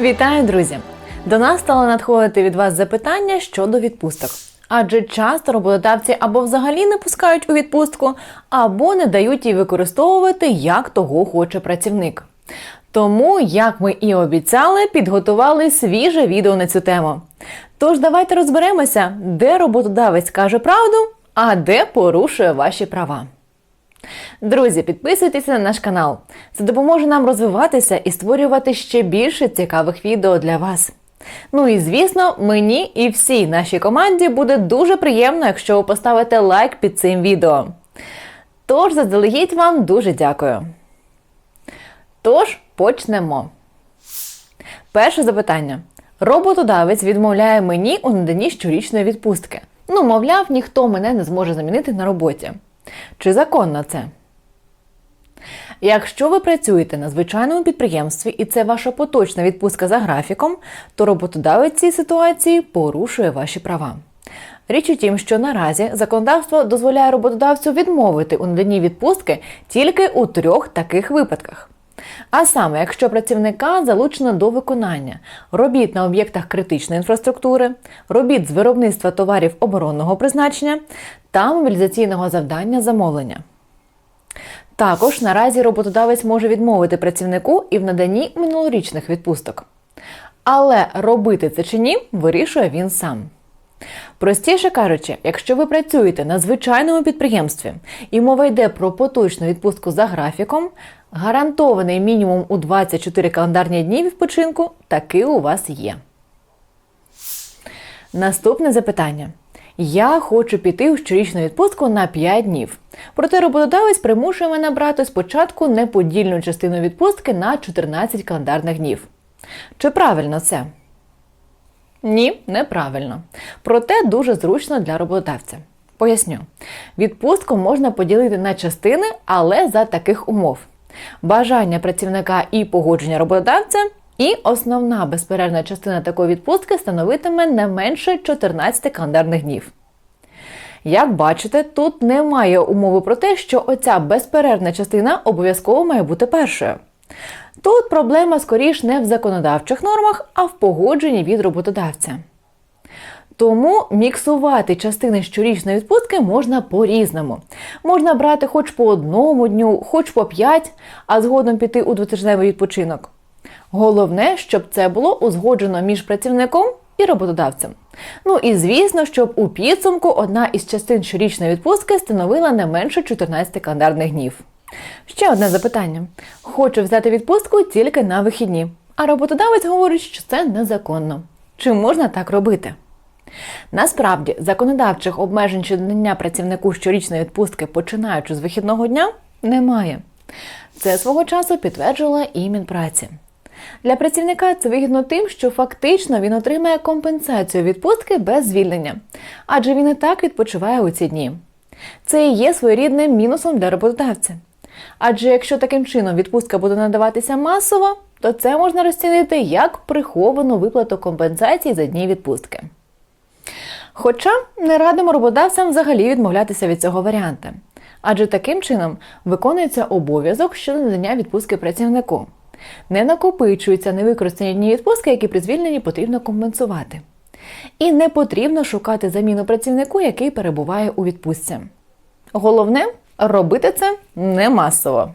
Вітаю, друзі! До нас стало надходити від вас запитання щодо відпусток. Адже часто роботодавці або взагалі не пускають у відпустку, або не дають її використовувати, як того хоче працівник. Тому, як ми і обіцяли, підготували свіже відео на цю тему. Тож давайте розберемося, де роботодавець каже правду, а де порушує ваші права. Друзі, підписуйтесь на наш канал. Це допоможе нам розвиватися і створювати ще більше цікавих відео для вас. Ну і звісно, мені і всій нашій команді буде дуже приємно, якщо ви поставите лайк під цим відео. Тож заздалегідь вам дуже дякую. Тож почнемо. Перше запитання. Роботодавець відмовляє мені у наданні щорічної відпустки. Ну, мовляв, ніхто мене не зможе замінити на роботі. Чи законно це? Якщо ви працюєте на звичайному підприємстві і це ваша поточна відпустка за графіком, то роботодавець цій ситуації порушує ваші права. Річ у тім, що наразі законодавство дозволяє роботодавцю відмовити у наданні відпустки тільки у трьох таких випадках. А саме, якщо працівника залучено до виконання робіт на об'єктах критичної інфраструктури, робіт з виробництва товарів оборонного призначення та мобілізаційного завдання замовлення. Також наразі роботодавець може відмовити працівнику і в наданні минулорічних відпусток. Але робити це чи ні, вирішує він сам. Простіше кажучи, якщо ви працюєте на звичайному підприємстві і мова йде про поточну відпустку за графіком, гарантований мінімум у 24 календарні дні відпочинку таки у вас є. Наступне запитання. Я хочу піти у щорічну відпустку на 5 днів. Проте роботодавець примушує мене брати спочатку неподільну частину відпустки на 14 календарних днів. Чи правильно це? Ні, неправильно. Проте дуже зручно для роботодавця. Поясню, відпустку можна поділити на частини, але за таких умов: бажання працівника і погодження роботодавця, і основна безперервна частина такої відпустки становитиме не менше 14 календарних днів. Як бачите, тут немає умови про те, що оця безперервна частина обов'язково має бути першою. Тут проблема скоріш не в законодавчих нормах, а в погодженні від роботодавця. Тому міксувати частини щорічної відпустки можна по-різному. Можна брати хоч по одному дню, хоч по п'ять, а згодом піти у двотижневий відпочинок. Головне, щоб це було узгоджено між працівником і роботодавцем. Ну і звісно, щоб у підсумку одна із частин щорічної відпустки становила не менше 14 календарних днів. Ще одне запитання: хочу взяти відпустку тільки на вихідні, а роботодавець говорить, що це незаконно. Чи можна так робити? Насправді, законодавчих обмежень щодо надання працівнику щорічної відпустки, починаючи з вихідного дня, немає. Це свого часу підтверджувала і Мінпраці. Для працівника це вигідно тим, що фактично він отримає компенсацію відпустки без звільнення, адже він і так відпочиває у ці дні. Це і є своєрідним мінусом для роботодавця. Адже якщо таким чином відпустка буде надаватися масово, то це можна розцінити як приховану виплату компенсації за дні відпустки. Хоча не радимо роботодавцям взагалі відмовлятися від цього варіанта, адже таким чином виконується обов'язок щодо надання відпустки працівнику. Не накопичуються невикористані дні відпустки, які при звільненні потрібно компенсувати. І не потрібно шукати заміну працівнику, який перебуває у відпустці. Головне робити це не масово.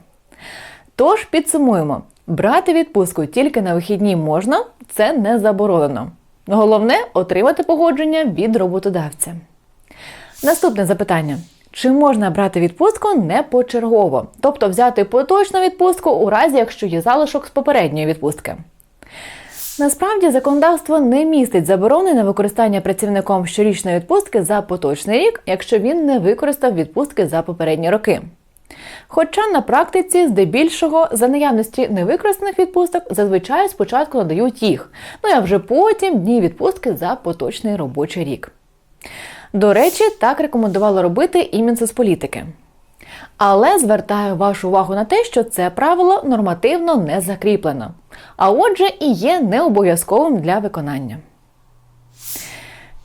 Тож підсумуємо: брати відпустку тільки на вихідні можна, це не заборонено. Головне отримати погодження від роботодавця. Наступне запитання: чи можна брати відпустку не почергово, тобто взяти поточну відпустку у разі, якщо є залишок з попередньої відпустки? Насправді законодавство не містить заборони на використання працівником щорічної відпустки за поточний рік, якщо він не використав відпустки за попередні роки. Хоча на практиці, здебільшого, за наявності невикористаних відпусток зазвичай спочатку надають їх, ну а вже потім дні відпустки за поточний робочий рік. До речі, так рекомендувало робити і Мінсоцполітики. Але звертаю вашу увагу на те, що це правило нормативно не закріплено, а отже, і є необов'язковим для виконання.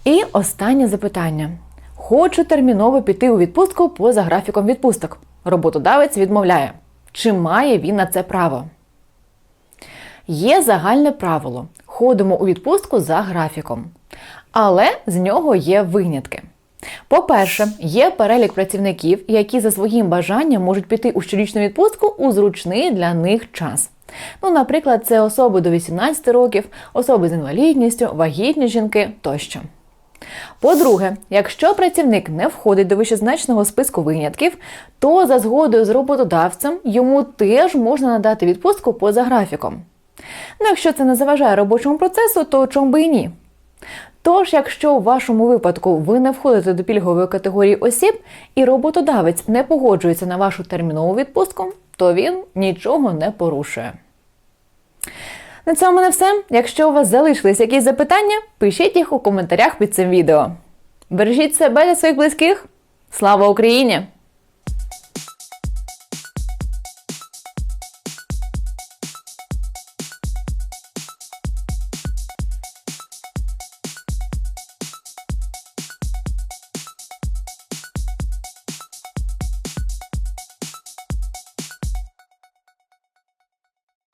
І останнє запитання. Хочу терміново піти у відпустку поза графіком відпусток. Роботодавець відмовляє, чи має він на це право. Є загальне правило: ходимо у відпустку за графіком. Але з нього є винятки. По-перше, є перелік працівників, які за своїм бажанням можуть піти у щорічну відпустку у зручний для них час. Ну, наприклад, це особи до 18 років, особи з інвалідністю, вагітні жінки тощо. По-друге, якщо працівник не входить до вищезначеного списку винятків, то за згодою з роботодавцем йому теж можна надати відпустку поза графіком. Ну, якщо це не заважає робочому процесу, то чому би і ні? Тож, якщо у вашому випадку ви не входите до пільгової категорії осіб і роботодавець не погоджується на вашу термінову відпустку, то він нічого не порушує. На цьому не все. Якщо у вас залишились якісь запитання, пишіть їх у коментарях під цим відео. Бережіть себе та своїх близьких. Слава Україні!